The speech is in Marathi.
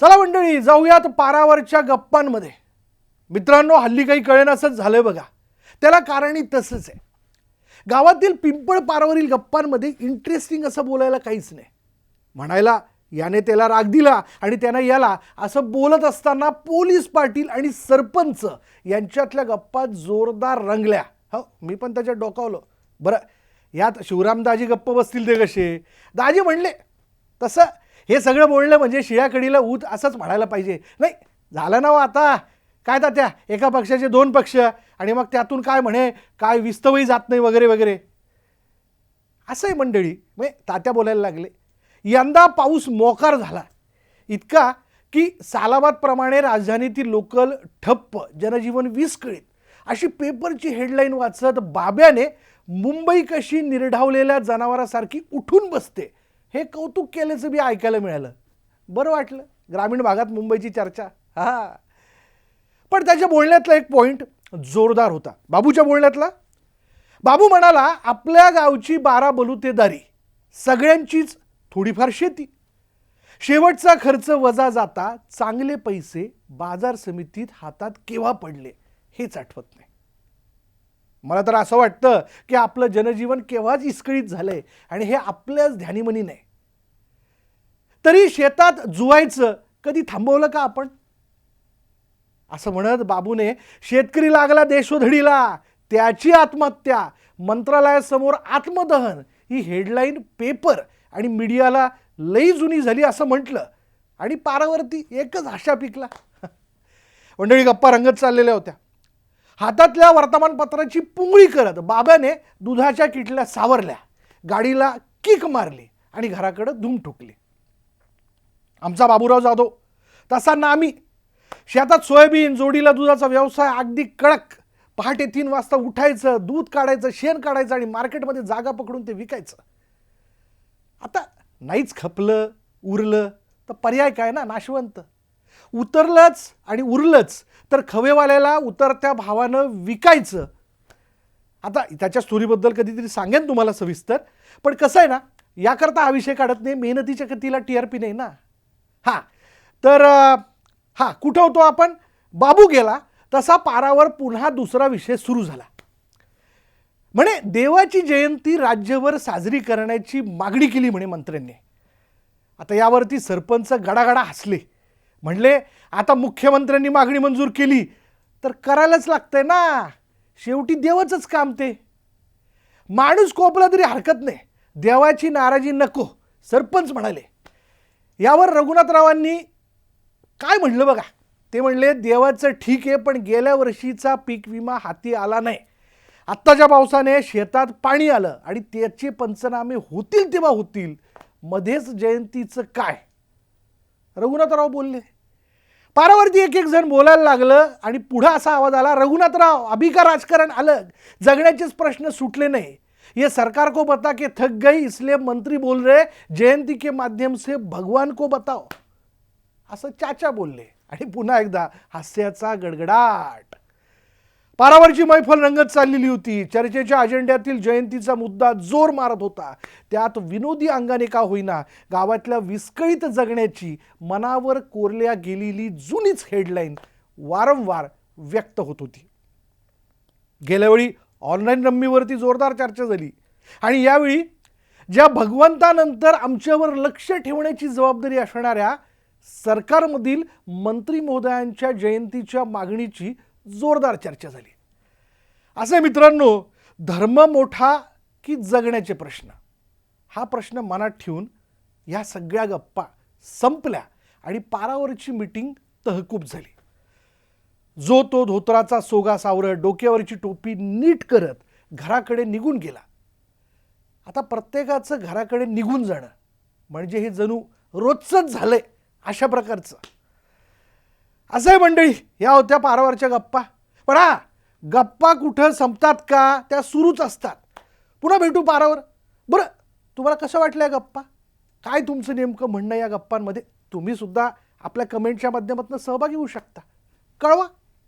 चला मंडळी जाऊयात पारावरच्या गप्पांमध्ये. मित्रांनो हल्ली काही कळेनासंच झालं बघा. त्याला कारणही तसंच आहे. गावातील पिंपळ पारावरील गप्पांमध्ये इंटरेस्टिंग असं बोलायला काहीच नाही. म्हणायला याने त्याला राग दिला आणि त्यानं याला असं बोलत असताना पोलीस पाटील आणि सरपंच यांच्यातल्या गप्पा जोरदार रंगल्या. हो मी पण त्याच्यात डोकावलो. बरं यात शिवराम दाजी गप्प बसतील ते कसे? दाजी म्हणले तसं हे सगळं बोलणं म्हणजे शिळ्याकडीला ऊत असंच म्हणायला पाहिजे. नाही झालं ना हो आता. काय तात्या? एका पक्षाचे दोन पक्ष. आणि मग त्यातून काय म्हणे? काय विस्तवही जात नाही वगैरे वगैरे. असं आहे मंडळी म्हणजे तात्या बोलायला लागले. यंदा पाऊस मोकार झाला. इतका की सालाबादप्रमाणे राजधानीतील लोकल ठप्प जनजीवन विस्कळीत. अशी पेपरची हेडलाईन वाचत बाब्याने मुंबई कशी निर्ढावलेल्या जनावरासारखी उठून बसते. हे कौतुक केल्याचं बी ऐकायला मिळालं. बरं वाटलं. ग्रामीण भागात मुंबईची चर्चा. हा पण त्याच्या बोलण्यातला एक पॉईंट जोरदार होता. बाबूच्या बोलण्यातला? बाबू म्हणाला आपल्या गावची बारा बलुतेदारी सगळ्यांचीच थोडीफार शेती. शेवटचा खर्च वजा जाता चांगले पैसे बाजार समितीत हातात केव्हा पडले हेच आठवत नाही. मला तर असं वाटतं की आपलं जनजीवन केव्हाच इस्कळीत झालंय आणि हे आपल्याच ध्यानीमनी नाही. तरी शेतात जुवायचं कधी थांबवलं का आपण? असं म्हणत बाबूने शेतकरी लागला देशोधडीला त्याची आत्महत्या. मंत्रालयासमोर आत्मदहन ही हेडलाईन पेपर आणि मीडियाला लई जुनी झाली असं म्हटलं. आणि पारावरती एकच आशा पिकला. मंडळी गप्पा रंगत चाललेल्या होत्या. हातातल्या वर्तमानपत्राची पुंगळी करत बाबाने दुधाच्या किटल्या सावरल्या. गाडीला किक मारली आणि घराकडं धूम ठोकली. आमचा बाबूराव जाधव. तसा आम्ही. शेतात सोयाबीन जोडीला दुधाचा व्यवसाय अगदी कडक. पहाटे तीन वाजता उठायचं दूध काढायचं शेण काढायचं आणि मार्केटमध्ये जागा पकडून ते विकायचं. आता नाहीच खपलं उरलं तर पर्याय काय ना? नाशवंत. उतरलंच आणि उरलंच तर खवेवाल्याला उतरत्या भावानं विकायचं. आता त्याच्या स्टोरीबद्दल कधीतरी सांगेन तुम्हाला सविस्तर पण कसं आहे ना याकरता हा विषय काढत नाही मेहनतीच्या गतीला टी आर पी नाही ना? हां. तर हां कुठं होतो आपण? बाबू गेला तसा पारावर पुन्हा दुसरा विषय सुरू झाला. म्हणे देवाची जयंती राज्यभर साजरी करण्याची मागणी केली म्हणे मंत्र्यांनी. आता यावरती सरपंच गडागडा हसले. म्हणले आता मुख्यमंत्र्यांनी मागणी मंजूर केली तर करायलाच लागतंय ना. शेवटी देवाचंच काम ते. माणूस कोपला तरी हरकत नाही. देवाची नाराजी नको सरपंच म्हणाले. यावर रघुनाथरावांनी काय म्हणलं बघा? ते म्हणले देवाचं ठीक आहे पण गेल्या वर्षीचा पीक विमा हाती आला नाही. आत्ताच्या पावसाने शेतात पाणी आलं आणि त्याचे पंचनामे होतील तेव्हा होतील. मध्येच जयंतीचं काय? रघुनाथराव बोलले. पारावरती एक एक जण बोलायला लागलं आणि पुढं असा आवाज आला रघुनाथराव अभिका राजकारण आलं. जगण्याचेच प्रश्न सुटले नाही. ये सरकार को बता के थक गई इसलिए मंत्री बोल रहे जयंती के माध्यम से भगवान को बताओ। असं चाचा बोलले आणि पुन्हा एकदा हास्याचा गडगडाट. पारावरची मैफल रंगत चाललेली होती. चर्चेच्या अजेंड्यातील जयंतीचा मुद्दा जोर मारत होता. त्यात विनोदी अंगाने का होईना गावातल्या विस्कळीत जगण्याची मनावर कोरल्या गेलेली जुनीच हेडलाईन वारंवार व्यक्त होत होती. गेल्यावेळी ऑनलाईन रम्मीवरती जोरदार चर्चा झाली. आणि यावेळी ज्या भगवंतानंतर आमच्यावर लक्ष ठेवण्याची जबाबदारी असणाऱ्या सरकारमधील मंत्री महोदयांच्या जयंतीच्या मागणीची जोरदार चर्चा झाली. असे मित्रांनो धर्म मोठा की जगण्याचे प्रश्न? हा प्रश्न मनात ठेवून ह्या सगळ्या गप्पा संपल्या आणि पारावरची मीटिंग तहकूब झाली. जो तो धोतराचा सोगा सावरत डोक्यावरची टोपी नीट करत घराकडे निघून गेला. आता प्रत्येकाचं घराकडे निघून जाणं म्हणजे हे जणू रोजचंच झालंय अशा प्रकारचं. असं आहे मंडळी या होत्या पारावरच्या गप्पा. पण हा गप्पा कुठं संपतात का? त्या सुरूच असतात. पुन्हा भेटू पारावर. बरं तुम्हाला कसं वाटलं या गप्पा? काय तुमचं नेमकं म्हणणं या गप्पांमध्ये? तुम्ही सुद्धा आपल्या कमेंटच्या माध्यमातून सहभागी होऊ शकता. कळवा.